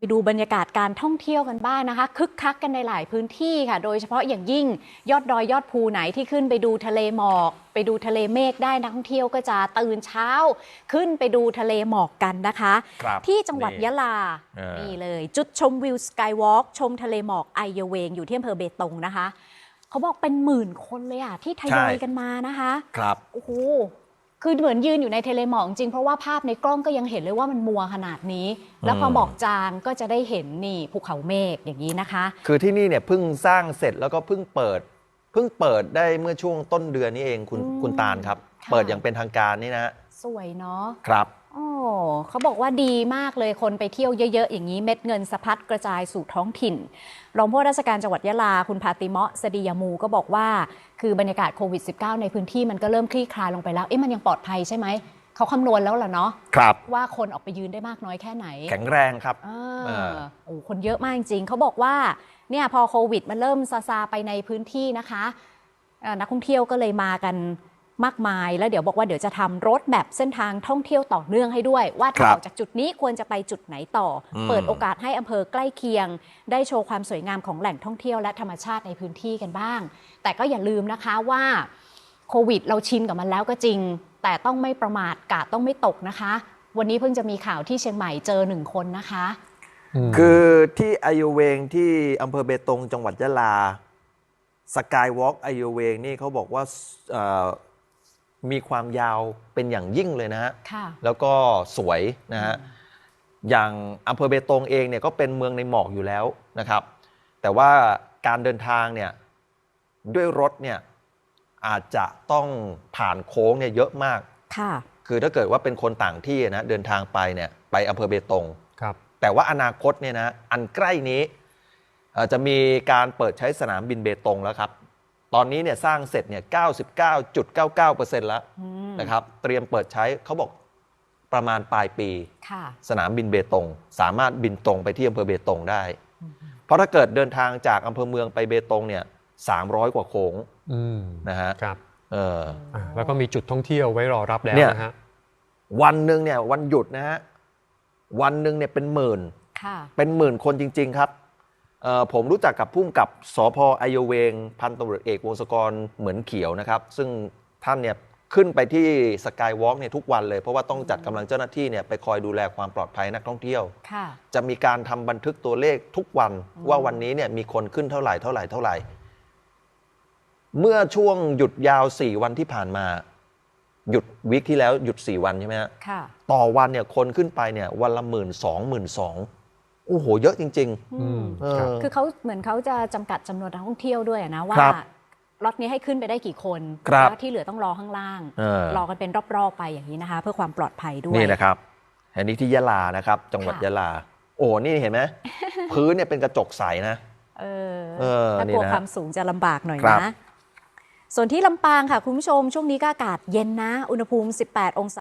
ไปดูบรรยากาศการท่องเที่ยวกันบ้างนะคะ คึกคักกันในหลายพื้นที่ค่ะ โดยเฉพาะอย่างยิ่งยอดดอยยอดภูไหนที่ขึ้นไปดูทะเลหมอก ไปดูทะเลเมฆได้นักท่องเที่ยวก็จะตื่นเช้า ขึ้นไปดูทะเลหมอกกันนะคะครับที่จังหวัดนี่ยะลาเออนี่เลย จุดชมวิวสกายวอล์กชมทะเลหมอกไอเยเวงอยู่ที่อำเภอเบตงนะคะ เขาบอกเป็นหมื่นคนเลยอะที่ทยอยกันมานะคะ ครับโอ้โห คือเหมือนยืนอยู่ในทะเลหมอกจริงเพราะว่าภาพในกล้องก็ยังเห็นเลยว่ามันมัวขนาดนี้ แล้วพออืมหมอกจางก็จะได้เห็นนี่ภูเขาเมฆอย่างนี้นะคะ คือที่นี่เนี่ยเพิ่งสร้างเสร็จแล้วก็เพิ่งเปิด เพิ่งเปิดได้เมื่อช่วงต้นเดือนนี้เองคุณอืมคุณตาลครับค่ะเปิดอย่างเป็นทางการนี่นะฮะสวยเนาะครับโอ้ เขาบอกว่าดีมากเลยคนไปเที่ยวเยอะๆ อย่างนี้เม็ดเงินสะพัดกระจายสู่ท้องถิ่น รองผู้ว่าราชการจังหวัดยะลา คุณพาติเมาะสดียามูก็บอกว่า คือบรรยากาศโควิด -19 ในพื้นที่มันก็เริ่มคลี่คลายลงไปแล้ว เอ๊ะมันยังปลอดภัยใช่ไหม เขาคำนวณแล้วล่ะเนาะครับ ว่าคนออกไปยืนได้มากน้อยแค่ไหน แข็งแรงครับอ่าเออโอ้คนเยอะมากจริงๆเขาบอกว่าเนี่ยพอโควิดมันเริ่มซาซาไปในพื้นที่นะคะเอ่อนักท่องเที่ยวก็เลยมากัน มากมาย แล้วเดี๋ยวบอกว่าเดี๋ยวจะทำรถแมพเส้นทางท่องเที่ยวต่อเนื่องให้ด้วย ว่าถ้าครัอบอกจากจุดนี้ควรจะไปจุดไหนต่ออม เปิดโอกาสให้อำเภอใกล้เคียง ได้โชว์ความสวยงามของแหล่งท่องเที่ยวและธรรมชาติในพื้นที่กันบ้าง แต่ก็อย่าลืมนะคะว่าโควิดเราชินกับมันแล้วก็จริง แต่ต้องไม่ประมาทกาดต้องไม่ตกนะคะ วันนี้เพิ่งจะมีข่าวที่เชียงใหม่เจอหนึ่งคนนะคะคือที่อายุเวงที่อำเภอเบตงจังหวัดยะลาสกายวอล์กอายุเวงนี่เขาบอกว่าเอ่อ มีความยาวเป็นอย่างยิ่งเลยนะฮะค่ะแล้วก็สวยนะฮะอย่างอำเภอเบตงเองเนี่ยก็เป็นเมืองในหมอกอยู่แล้วนะครับ แต่ว่าการเดินทางเนี่ยด้วยรถเนี่ยอาจจะต้องผ่านโค้งเนี่ยเยอะมากค่ะคือถ้าเกิดว่าเป็นคนต่างที่นะเดินทางไปเนี่ยไปอำเภอเบตงครับ แต่ว่าอนาคตเนี่ยนะอันใกล้นี้เอ่อจะมีการเปิดใช้สนามบินเบตงแล้วครับ ตอนนี้เนี่ยสร้างเสร็จเนี่ย 99.99%แล้วอืมนะครับ เตรียมเปิดใช้เขาบอกประมาณปลายปีค่ะสนามบินเบตง สามารถบินตรงไปที่อำเภอเบตงได้ เพราะถ้าเกิดเดินทางจากอำเภอเมืองไปเบตงเนี่ย300 กว่าโค้งอืมนะฮะครับเอออ่าแล้วก็มีจุดท่องเที่ยวไว้รอรับแล้วเนี่ยนะฮะวันหนึ่งเนี่ยวันหยุดนะฮะวันหนึ่งเนี่ยเป็นหมื่นค่ะเป็นหมื่นคนจริง ๆ ครับเอ่อ ผมรู้จักกับพุ่มกับสพไอโยเวง พันตำรวจเอกวงศกรเหมือนเขียวนะครับ ซึ่งท่านเนี่ยขึ้นไปที่สกายวอล์กเนี่ยทุกวันเลย เพราะว่าต้องจัดกำลังเจ้าหน้าที่เนี่ยไปคอยดูแลความปลอดภัยนักท่องเที่ยวค่ะจะมีการทำบันทึกตัวเลขทุกวันว่าวันนี้เนี่ยมีคนขึ้นเท่าไหร่เท่าไหร่เท่าไหร่ เมื่อช่วงหยุดยาว 4 วันที่ผ่านมา หยุดวิกที่แล้วหยุด 4 วันใช่ไหมฮะค่ะต่อวันเนี่ยคนขึ้นไปเนี่ยวันละหมื่นสองหมื่นสอง โอ้โห เยอะจริงอืมๆเอครับอคือเขาเหมือนเขาจะจำกัดจำนวนนักท่องเที่ยวด้วยนะว่าครับรถนี้ให้ขึ้นไปได้กี่คนครับแล้วที่เหลือต้องรอข้างล่าง เออ รอกันเป็นรอบๆไปอย่างนี้นะคะ เพื่อความปลอดภัยด้วย นี่นะครับ อันนี้ที่ยะลานะครับ จังหวัดค่ะ ยะลา โอ้นี่เห็นไหม พื้นเนี่ยเป็นกระจกใสนะ เออเออถ้ากนี่ลัวนะความสูงจะลำบากหน่อยครับ นะ ส่วนที่ลำปางค่ะ คุณผู้ชม ช่วงนี้ก็อากาศเย็นนะ อุณหภูมิ 18 องศา